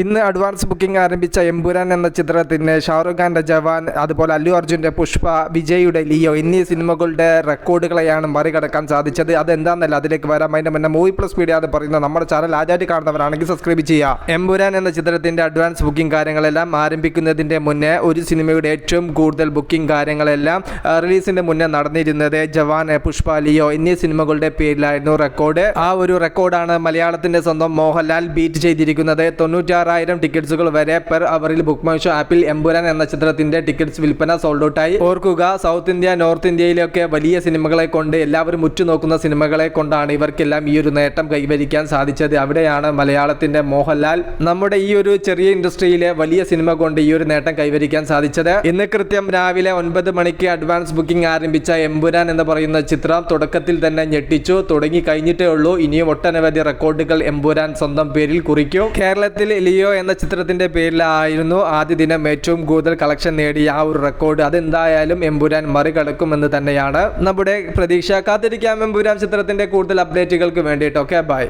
ഇന്ന് advance booking ആരംഭിച്ച എമ്പുരാൻ എന്ന ചിത്രത്തിന് ഷാറുഖ് ഖാന്റെ ജവാൻ അതുപോലെ അല്ലു അർജുന്റെ പുഷ്പ വിജയുടെ ലിയോ എന്നീ സിനിമകളുടെ റെക്കോർഡുകളെയാണ് മറികടക്കാൻ സാധിച്ചത്. അതെന്താണെന്നല്ല അതിലേക്ക് വരാം. അതിന്റെ മുന്നേ മൂവി പ്ലസ് മീഡിയ എന്ന് പറയുന്ന നമ്മുടെ ചാനൽ ആദ്യമായിട്ട് കാണുന്നവരാണെങ്കിൽ സബ്സ്ക്രൈബ് ചെയ്യുക. എമ്പുരാൻ എന്ന ചിത്രത്തിന്റെ അഡ്വാൻസ് ബുക്കിംഗ് കാര്യങ്ങളെല്ലാം ആരംഭിക്കുന്നതിന്റെ മുന്നേ ഒരു സിനിമയുടെ ഏറ്റവും കൂടുതൽ ബുക്കിംഗ് കാര്യങ്ങളെല്ലാം റിലീസിന്റെ മുന്നേ നടന്നിരുന്നത് ജവാൻ പുഷ്പ ലിയോ എന്നീ സിനിമകളുടെ പേരിലായിരുന്നു റെക്കോർഡ് ആ ഒരു റെക്കോർഡാണ് മലയാളത്തിന്റെ സ്വന്തം മോഹൻലാൽ ബീറ്റ് ചെയ്തിരിക്കുന്നത്. തൊണ്ണൂറ്റാറായിരം ടിക്കറ്റ്സുകൾ വരെ പെർ അവറിൽ ബുക്ക് മൈ ഷോ ആപ്പിൽ എമ്പുരാൻ എന്ന ചിത്രത്തിന്റെ ടിക്കറ്റ്സ് വിൽപ്പന സോൾഡ് ഔട്ടായി ഓർക്കുക സൗത്ത് ഇന്ത്യ നോർത്ത് ഇന്ത്യയിലൊക്കെ വലിയ സിനിമകളെ കൊണ്ട് എല്ലാവരും ഉറ്റുനോക്കുന്ന സിനിമകളെ കൊണ്ടാണ് ഇവർക്കെല്ലാം ഈ ഒരു നേട്ടം കൈവരിക്കാൻ സാധിച്ചത്. അവിടെയാണ് മലയാളത്തിന്റെ മോഹൻലാൽ നമ്മുടെ ഈ ഒരു ചെറിയ ഇൻഡസ്ട്രിയിലെ വലിയ സിനിമ കൊണ്ട് ഈ ഒരു നേട്ടം കൈവരിക്കാൻ സാധിച്ചത്. ഇന്ന് കൃത്യം രാവിലെ ഒൻപത് മണിക്ക് അഡ്വാൻസ് ബുക്കിംഗ് ആരംഭിച്ച എമ്പുരാൻ എന്ന് പറയുന്ന ചിത്രം തുടക്കത്തിൽ തന്നെ ഞെട്ടിച്ചു. തുടങ്ങി കഴിഞ്ഞിട്ടേ ഉള്ളൂ. ഇനിയും ഒട്ടനവധി റെക്കോർഡുകൾ എമ്പുരാൻ സ്വന്തം പേരിൽ കുറിക്കും. കേരളത്തിൽ ലിയോ എന്ന ചിത്രത്തിന്റെ പേരിലായിരുന്നു ആദ്യ ദിനം ഏറ്റവും കൂടുതൽ കളക്ഷൻ നേടിയ ആ ഒരു റെക്കോർഡ് അതെന്തായാലും എമ്പുരാൻ മറികടക്കുമെന്ന് തന്നെയാണ്. നമ്മുടെ പ്രതീക്ഷ. കാത്തിരിക്കാം എമ്പുരാൻ ചിത്രത്തിന്റെ കൂടുതൽ അപ്ഡേറ്റുകൾക്ക് വേണ്ടിയിട്ട്. Okay bye